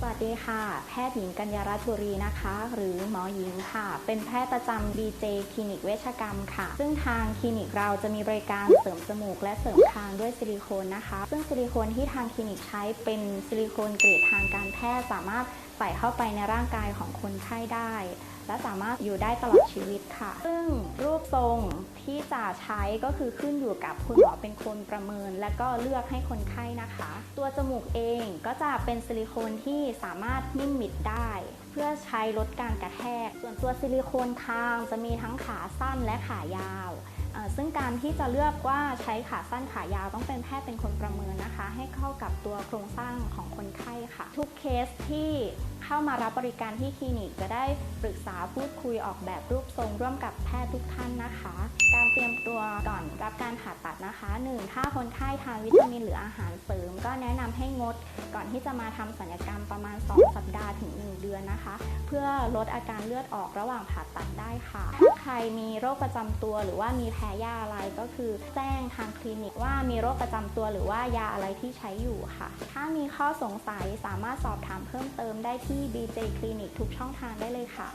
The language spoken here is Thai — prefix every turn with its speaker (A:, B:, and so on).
A: สวัสดีค่ะ แพทย์หญิงกัญญารัตน์บุรีนะคะ หรือหมอหญิงค่ะ เป็นแพทย์ประจำ BJ คลินิกเวชกรรมค่ะ ซึ่งทางคลินิกเราจะมีบริการเสริมจมูกและเสริมคางด้วยซิลิโคนนะคะ ซึ่งซิลิโคนที่ทางคลินิกใช้เป็นซิลิโคนเกรดทางการแพทย์สามารถใส่เข้าไปในร่างกายของคนไข้ได้ และสามารถอยู่ได้ตลอดชีวิตค่ะ ซึ่ง ทรงที่จะใช้ก็คือขึ้นอยู่กับคุณหมอเป็นคนประเมิน และก็เลือกให้คนไข้นะคะ ตัวจมูกเองก็จะเป็นซิลิโคนที่สามารถนิ่มมิดได้ เพื่อใช้ลดการกระแทก ส่วนตัวซิลิโคนคางจะมีทั้งขาสั้นและขายาวซึ่งการที่จะเลือกว่าใช้ขาสั้นขายาวต้องเป็นแพทย์เป็นคนประเมินนะคะ ให้เข้ากับตัวโครงสร้างของคนไข้ค่ะ ทุกเคสที่ เข้ามารับบริการที่คลินิก จะได้ปรึกษาพูดคุยออกแบบรูปทรงร่วมกับแพทย์ทุกท่านนะคะ การเตรียมตัวก่อนรับการผ่าตัดนะคะ 1. ถ้าคนไข้ทานวิตามินหรืออาหารเสริม ก็แนะนำให้งดก่อนที่จะมาทำศัลยกรรมประมาณ 2 สัปดาห์ถึง 1 เดือนนะคะ เพื่อลดอาการเลือดออกระหว่างผ่าตัดได้ค่ะ ถ้าใครมีโรคประจำตัวหรือว่ามีแพ้ยาอะไรก็คือ แจ้งทางคลินิกว่ามีโรคประจำตัวหรือว่ายาอะไรที่ใช้อยู่ค่ะ ถ้ามีข้อสงสัยสามารถสอบถามเพิ่มเติมได้ที่ที่ BJ คลินิกทุกช่องทางได้เลยค่ะ